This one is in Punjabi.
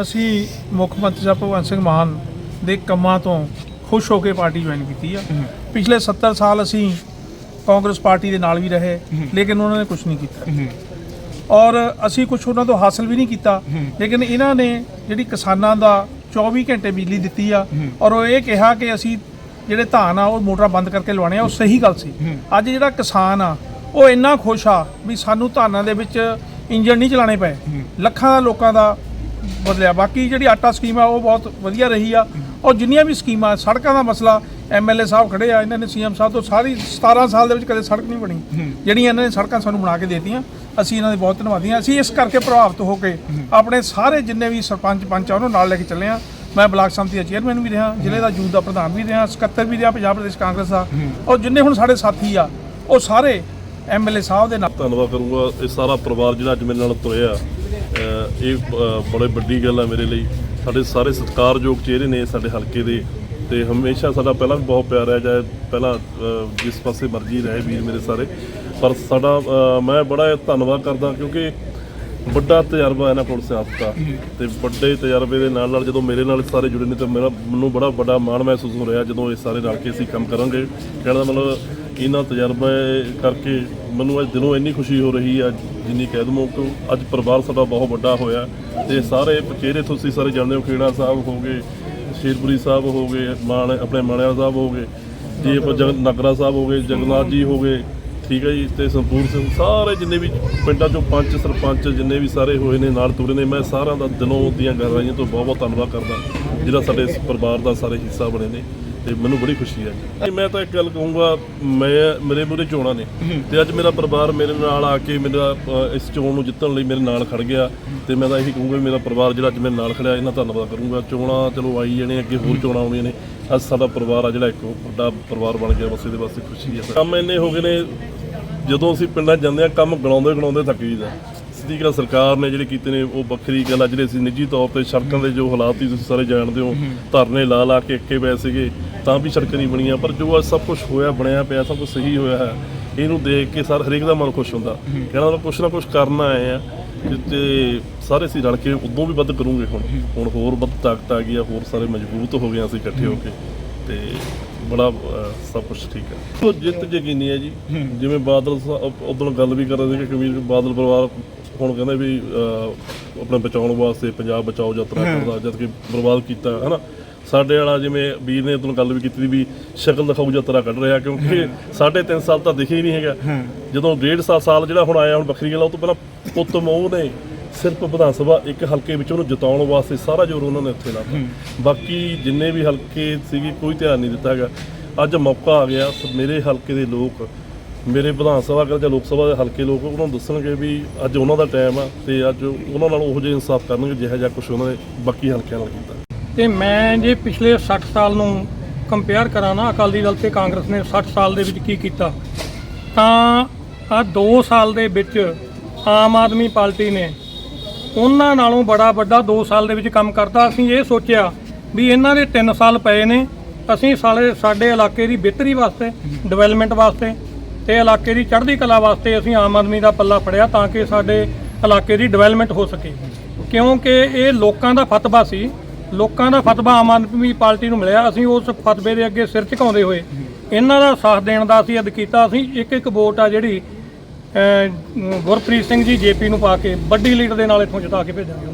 ਅਸੀਂ ਮੁੱਖ ਮੰਤਰੀ ਸਾਹਿਬ ਭਗਵੰਤ ਸਿੰਘ ਮਾਨ ਦੇ ਕੰਮਾਂ ਤੋਂ ਖੁਸ਼ ਹੋ ਕੇ ਪਾਰਟੀ ਜੁਆਇਨ ਕੀਤੀ ਆ। ਪਿਛਲੇ 70 ਸਾਲ ਅਸੀਂ ਕਾਂਗਰਸ ਪਾਰਟੀ ਦੇ ਨਾਲ ਵੀ ਰਹੇ ਲੇਕਿਨ ਉਹਨਾਂ ਨੇ ਕੁਝ ਨਹੀਂ ਕੀਤਾ। ਔਰ ਅਸੀਂ ਕੁਝ ਉਹਨਾਂ ਤੋਂ ਹਾਸਲ ਵੀ ਨਹੀਂ ਕੀਤਾ ਲੇਕਿਨ ਇਹਨਾਂ ਨੇ ਜਿਹੜੀ ਕਿਸਾਨਾਂ ਦਾ 24 ਘੰਟੇ ਬਿਜਲੀ ਦਿੱਤੀ ਆ ਔਰ ਉਹ ਇਹ ਕਿਹਾ ਕਿ ਅਸੀਂ ਜਿਹੜੇ ਧਾਨ ਆ ਉਹ ਮੋਟਰਾਂ ਬੰਦ ਕਰਕੇ ਲਵਾਉਣੇ ਆ ਉਹ ਸਹੀ ਗੱਲ ਸੀ। ਅੱਜ ਜਿਹੜਾ ਕਿਸਾਨ ਆ ਉਹ ਇੰਨਾ ਖੁਸ਼ ਆ ਵੀ ਸਾਨੂੰ ਧਾਨਾਂ ਦੇ ਵਿੱਚ ਇੰਜਨ ਨਹੀਂ ਚਲਾਣੇ ਪਏ। ਲੱਖਾਂ ਲੋਕਾਂ ਦਾ ਬਦਲਿਆ। ਬਾਕੀ ਜਿਹੜੀ ਆਟਾ ਸਕੀਮ ਆ ਉਹ ਬਹੁਤ ਵਧੀਆ ਰਹੀ ਆ। ਔਰ ਜਿੰਨੀਆਂ ਵੀ ਸਕੀਮਾਂ ਸੜਕਾਂ ਦਾ ਮਸਲਾ ਐਮਐਲਏ ਸਾਹਿਬ ਖੜੇ ਆ ਇਹਨਾਂ ਨੇ ਸੀਐਮ ਸਾਹਿਬ ਤੋਂ ਸਾਰੀ 17 ਸਾਲ ਦੇ ਵਿੱਚ ਕਦੇ ਸੜਕ ਨਹੀਂ ਬਣੀ। ਜਿਹੜੀਆਂ ਇਹਨਾਂ ਨੇ ਸੜਕਾਂ ਸਾਨੂੰ ਬਣਾ ਕੇ ਦੇਤੀਆਂ ਅਸੀਂ ਇਹਨਾਂ ਦੇ ਬਹੁਤ ਧੰਨਵਾਦੀ ਹਾਂ। ਅਸੀਂ ਇਸ ਕਰਕੇ ਪ੍ਰਭਾਵਿਤ ਹੋ ਕੇ ਆਪਣੇ ਸਾਰੇ ਜਿੰਨੇ ਵੀ ਸਰਪੰਚ ਪੰਚ ਆ ਉਹਨੂੰ ਨਾਲ ਲੈ ਕੇ ਚੱਲੇ ਆ। ਮੈਂ ਬਲਾਕ ਸੰਮਤੀ ਦਾ ਚੇਅਰਮੈਨ ਵੀ ਰਿਹਾ ਜ਼ਿਲ੍ਹੇ ਦਾ ਯੂਥ ਦਾ ਪ੍ਰਧਾਨ ਵੀ ਰਿਹਾ ਸਕੱਤਰ ਵੀ ਰਿਹਾ ਪੰਜਾਬ ਪ੍ਰਦੇਸ਼ ਕਾਂਗਰਸ ਦਾ। ਔਰ ਜਿੰਨੇ ਹੁਣ ਸਾਡੇ ਸਾਥੀ ਆ ਉਹ ਸਾਰੇ ਐਮਐਲਏ ਸਾਹਿਬ ਦੇ ਨਾਲ ਧੰਨਵਾਦ ਕਰੂੰਗਾ। ਇਹ ਸਾਰਾ ਪਰਿਵਾਰ ਜਿਹੜਾ ਅੱਜ ਮੇਰੇ ਨਾਲ ਤੁਰਿਆ ਇਹ ਬੜੇ ਵੱਡੀ ਗੱਲ ਆ ਮੇਰੇ ਲਈ। ਸਾਡੇ ਸਾਰੇ ਸਤਿਕਾਰਯੋਗ ਚਿਹਰੇ ਨੇ ਸਾਡੇ ਹਲਕੇ ਦੇ। ਤੇ ਹਮੇਸ਼ਾ ਸਾਡਾ ਪਹਿਲਾਂ ਵੀ ਬਹੁਤ ਪਿਆਰ ਹੈ ਚਾਹੇ ਪਹਿਲਾਂ ਅਹ ਜਿਸ ਪਾਸੇ ਮਰਜ਼ੀ ਰਹੇ ਵੀਰ ਮੇਰੇ ਸਾਰੇ। ਪਰ ਸਾਡਾ ਮੈਂ ਬੜਾ ਧੰਨਵਾਦ ਕਰਦਾ, ਕਿਉਂਕਿ ਵੱਡਾ ਤਜਰਬਾ ਇਹਨਾਂ ਕੋਲ ਸਿਆਸਤ ਦਾ। ਤੇ ਵੱਡੇ ਤਜਰਬੇ ਦੇ ਨਾਲ ਨਾਲ ਜਦੋਂ ਮੇਰੇ ਨਾਲ ਸਾਰੇ ਜੁੜੇ ਨੇ, ਤਾਂ ਮੇਰਾ, ਮੈਨੂੰ ਬੜਾ ਵੱਡਾ ਮਾਣ ਮਹਿਸੂਸ ਹੋ ਰਿਹਾ ਜਦੋਂ ਇਹ ਸਾਰੇ ਰਲ ਕੇ ਅਸੀਂ ਕੰਮ ਕਰਾਂਗੇ। ਕਹਿਣ ਦਾ ਮਤਲਬ ਇਹਨਾਂ ਤਜਰਬੇ ਕਰਕੇ ਮੈਨੂੰ ਅੱਜ ਦਿਲੋਂ ਇੰਨੀ ਖੁਸ਼ੀ ਹੋ ਰਹੀ ਹੈ ਜਿੰਨੀ ਕਹਿ ਦਮੋ ਕਿ ਅੱਜ ਪਰਿਵਾਰ ਸਾਡਾ ਬਹੁਤ ਵੱਡਾ ਹੋਇਆ ਤੇ ਸਾਰੇ ਚਿਹਰੇ ਤੁਸੀਂ ਸਾਰੇ ਜਾਣਦੇ ਹੋ, ਖੇੜਾ ਸਾਹਿਬ ਹੋ ਗਏ, ਸ਼ੇਰਪੁਰੀ ਸਾਹਿਬ ਹੋ ਗਏ ਮਾਨ ਆਪਣੇ ਮਾਣਿਆ ਸਾਹਿਬ ਹੋ ਗਏ, ਜੀ ਆਪਾਂ ਜਗ ਨਗਰਾ ਸਾਹਿਬ ਹੋ ਗਏ, ਜਗਨਾਥ ਜੀ ਹੋ ਗਏ, ਠੀਕ ਹੈ ਜੀ, ਤੇ ਸੰਪੂਰ ਸਿੰਘ, ਸਾਰੇ ਜਿੰਨੇ ਵੀ ਪਿੰਡਾਂ ਚੋਂ ਪੰਚ ਸਰਪੰਚ, ਜਿੰਨੇ ਵੀ ਸਾਰੇ ਹੋਏ ਨੇ, ਨਾਲ ਤੁਰੇ ਨੇ, ਮੈਂ ਸਾਰਿਆਂ ਦਾ ਦਿਲੋਂ ਦੀਆਂ ਗਹਿਰਾਈਆਂ ਤੋਂ ਬਹੁਤ ਬਹੁਤ ਧੰਨਵਾਦ ਕਰਦਾ, ਜਿਹੜਾ ਸਾਡੇ ਇਸ ਪਰਿਵਾਰ ਦਾ ਸਾਰੇ ਹਿੱਸਾ ਬਣੇ ਨੇ। ਤੇ ਮੈਨੂੰ ਬੜੀ ਖੁਸ਼ੀ ਹੈ। ਜੀ ਮੈਂ ਤਾਂ ਇੱਕ ਗੱਲ ਕਹੂੰਗਾ ਮੈਂ ਮੇਰੇ ਮੂਹਰੇ ਚੋਣਾਂ ਨੇ ਤੇ ਅੱਜ ਮੇਰਾ ਪਰਿਵਾਰ ਮੇਰੇ ਨਾਲ ਆ ਕੇ ਮੇਰਾ ਇਸ ਚੋਣ ਨੂੰ ਜਿੱਤਣ ਲਈ ਮੇਰੇ ਨਾਲ ਖੜ ਗਿਆ ਤੇ ਮੈਂ ਤਾਂ ਇਹੀ ਕਹੂੰਗਾ ਮੇਰਾ ਪਰਿਵਾਰ ਜਿਹੜਾ ਅੱਜ ਮੇਰੇ ਨਾਲ ਖੜਿਆ ਇਹਨਾਂ ਧੰਨਵਾਦ ਕਰੂੰਗਾ। ਚੋਣਾਂ ਚਲੋ ਆਈ ਜਾਣੇ ਅੱਗੇ ਹੋਰ ਚੋਣਾਂ ਆਉਣੀਆਂ ਨੇ। ਅੱਜ ਸਾਡਾ ਪਰਿਵਾਰ ਆ ਜਿਹੜਾ ਇੱਕ ਵੱਡਾ ਪਰਿਵਾਰ ਬਣ ਗਿਆ ਬਸ ਇਹਦੇ ਵਾਸਤੇ ਖੁਸ਼ੀ ਹੈ। ਕੰਮ ਇੰਨੇ ਹੋ ਗਏ ਨੇ ਜਦੋਂ ਅਸੀਂ ਪਿੰਡਾਂ ਜਾਂਦੇ ਆ ਕੰਮ ਗਣਾਉਂਦੇ ਗਣਾਉਂਦੇ ਥੱਕ ਜੀਦਾ ਸਿੱਧੀ ਗੱਲ ਸਰਕਾਰ ਨੇ ਜਿਹੜੇ ਕੀਤੇ ਨੇ ਉਹ ਵੱਖਰੀ ਗੱਲ ਆ। ਜਿਹੜੇ ਅਸੀਂ ਨਿੱਜੀ ਤੌਰ ਤੇ ਸੜਕਾਂ ਦੇ ਜੋ ਹਾਲਾਤ ਸੀ ਤੁਸੀਂ ਸਾਰੇ ਜਾਣਦੇ ਹੋ ਧਰਨੇ ਲਾ ਲਾ ਕੇ ਇੱਕੇ ਪਏ ਸੀਗੇ। ਤਾਂ ਵੀ ਸੜਕਾਂ ਨਹੀਂ ਬਣੀਆਂ ਪਰ ਜੋ ਅੱਜ ਸਭ ਕੁਝ ਹੋਇਆ ਬਣਿਆ ਪਿਆ ਸਭ ਕੁਝ ਸਹੀ ਹੋਇਆ ਹੈ ਇਹਨੂੰ ਦੇਖ ਕੇ ਸਰ ਹਰੇਕ ਦਾ ਮਨ ਖੁਸ਼ ਹੁੰਦਾ। ਕਹਿਣਾ ਮਤਲਬ ਕੁਛ ਨਾ ਕੁਛ ਕਰਨਾ ਆਏ ਆ ਤੇ- ਤੇ ਸਾਰੇ ਅਸੀਂ ਰਲ ਕੇ ਉਦੋਂ ਵੀ ਵੱਧ ਕਰੂੰਗੇ ਹੁਣ। ਹੁਣ ਹੋਰ ਵੱਧ ਤਾਕਤ ਆ ਗਈ ਆ ਹੋਰ ਸਾਰੇ ਮਜ਼ਬੂਤ ਹੋ ਗਏ ਅਸੀਂ ਇਕੱਠੇ ਹੋ ਕੇ। ਤੇ ਬੜਾ ਸਭ ਕੁਝ ਠੀਕ ਹੈ ਉਹ ਜਿੱਤ ਯਕੀਨੀ ਹੈ ਜੀ। ਜਿਵੇਂ ਬਾਦਲ ਉਦੋਂ ਗੱਲ ਵੀ ਕਰ ਰਹੇ ਸੀ ਕਿ ਕਬੀਰ ਬਾਦਲ ਪਰਿਵਾਰ ਹੁਣ ਕਹਿੰਦੇ ਵੀ ਆਪਣੇ ਬਚਾਉਣ ਵਾਸਤੇ ਪੰਜਾਬ ਬਚਾਓ ਯਾਤਰਾ ਕਰਦਾ ਜਦ ਕਿ ਬਰਬਾਦ ਕੀਤਾ ਹੈ ਨਾ ਸਾਡੇ ਵਾਲਾ ਜਿਵੇਂ ਵੀਰ ਨੇ ਉਦੋਂ ਗੱਲ ਵੀ ਕੀਤੀ ਵੀ ਸ਼ਕਲ ਦਿਖਾਊ ਯਾਤਰਾ ਕੱਢ ਰਿਹਾ ਕਿਉਂਕਿ ਸਾਢੇ ਤਿੰਨ ਸਾਲ ਤਾਂ ਦਿਖੇ ਹੀ ਨਹੀਂ ਹੈਗਾ। ਜਦੋਂ ਡੇਢ ਸਾਲ ਸਾਲ ਜਿਹੜਾ ਹੁਣ ਆਇਆ ਹੁਣ ਗੱਲ ਆ, ਉਹ ਤੋਂ ਪਹਿਲਾਂ ਪੁੱਤ ਮੋਹ ਨੇ ਸਿਰਫ ਵਿਧਾਨ ਸਭਾ ਇੱਕ ਹਲਕੇ ਵਿੱਚ ਉਹਨੂੰ ਜਿਤਾਉਣ ਵਾਸਤੇ ਸਾਰਾ ਜ਼ੋਰ ਉਹਨਾਂ ਨੇ ਉੱਥੇ ਲਾਤਾ। ਬਾਕੀ ਜਿੰਨੇ ਵੀ ਹਲਕੇ ਸੀਗੇ ਕੋਈ ਧਿਆਨ ਨਹੀਂ ਦਿੱਤਾ ਹੈਗਾ। ਅੱਜ ਮੌਕਾ ਆ ਗਿਆ ਮੇਰੇ ਹਲਕੇ ਦੇ ਲੋਕ ਮੇਰੇ ਵਿਧਾਨ ਸਭਾ ਕਰ ਜਾਂ ਲੋਕ ਸਭਾ ਦੇ ਹਲਕੇ ਲੋਕ ਉਹਨਾਂ ਨੂੰ ਦੱਸਣਗੇ ਵੀ ਅੱਜ ਉਹਨਾਂ ਦਾ ਟਾਈਮ ਆ ਤੇ ਅੱਜ ਉਹਨਾਂ ਨਾਲ ਉਹੋ ਜਿਹਾ ਇਨਸਾਫ ਕਰਨਗੇ ਜਿਹੋ ਜਿਹਾ ਕੁਝ ਉਹਨਾਂ ਨੇ ਬਾਕੀ ਹਲਕਿਆਂ ਨਾਲ ਕੀਤਾ। ਤੇ ਮੈਂ ਜੇ ਪਿਛਲੇ 60 ਸਾਲ ਨੂੰ ਕੰਪੇਅਰ ਕਰਾਂ ਨਾ ਅਕਾਲੀ ਦਲ ਤੇ ਕਾਂਗਰਸ ਨੇ 60 ਸਾਲ ਦੇ ਵਿੱਚ ਕੀ ਕੀਤਾ, ਤਾਂ ਆ 2 ਸਾਲ ਦੇ ਵਿੱਚ ਆਮ ਆਦਮੀ ਪਾਰਟੀ ਨੇ ਉਹਨਾਂ ਨਾਲੋਂ ਬੜਾ ਵੱਡਾ 2 ਸਾਲ ਦੇ ਵਿੱਚ ਕੰਮ ਕਰਤਾ। ਅਸੀਂ ਇਹ ਸੋਚਿਆ ਵੀ ਇਹਨਾਂ ਦੇ 3 ਸਾਲ ਪਏ ਨੇ, ਅਸੀਂ ਸਾਲੇ ਸਾਡੇ ਇਲਾਕੇ ਦੀ ਬਿਹਤਰੀ ਵਾਸਤੇ ਡਿਵੈਲਪਮੈਂਟ ਵਾਸਤੇ ਤੇ ਇਲਾਕੇ ਦੀ ਚੜ੍ਹਦੀ ਕਲਾ ਵਾਸਤੇ ਅਸੀਂ ਆਮ ਆਦਮੀ ਦਾ ਪੱਲਾ ਫੜਿਆ ਤਾਂ ਕਿ ਸਾਡੇ ਇਲਾਕੇ ਦੀ ਡਿਵੈਲਪਮੈਂਟ ਹੋ ਸਕੇ। ਕਿਉਂਕਿ ਇਹ ਲੋਕਾਂ ਦਾ ਫਤਵਾ ਸੀ ਲੋਕਾਂ ਦਾ ਫਤਵਾ ਆਮ ਆਦਮੀ ਪਾਰਟੀ ਨੂੰ ਮਿਲਿਆ। ਅਸੀਂ ਉਸ ਫਤਵੇ ਦੇ ਅੱਗੇ ਸਿਰ ਝੁਕਾਉਂਦੇ ਹੋਏ ਇਹਨਾਂ ਦਾ ਸਾਥ ਦੇਣ ਦਾ ਅਸੀਂ ਅਦ ਕੀਤਾ। ਅਸੀਂ ਇੱਕ ਇੱਕ ਵੋਟ ਆ ਜਿਹੜੀ ਗੁਰਪ੍ਰੀਤ ਸਿੰਘ ਜੀ ਜੇਪੀ ਨੂੰ ਪਾ ਕੇ ਵੱਡੀ ਲੀਡ ਦੇ ਨਾਲ ਇੱਥੋਂ ਜਿਤਾ ਕੇ ਭੇਜਾਂਗੇ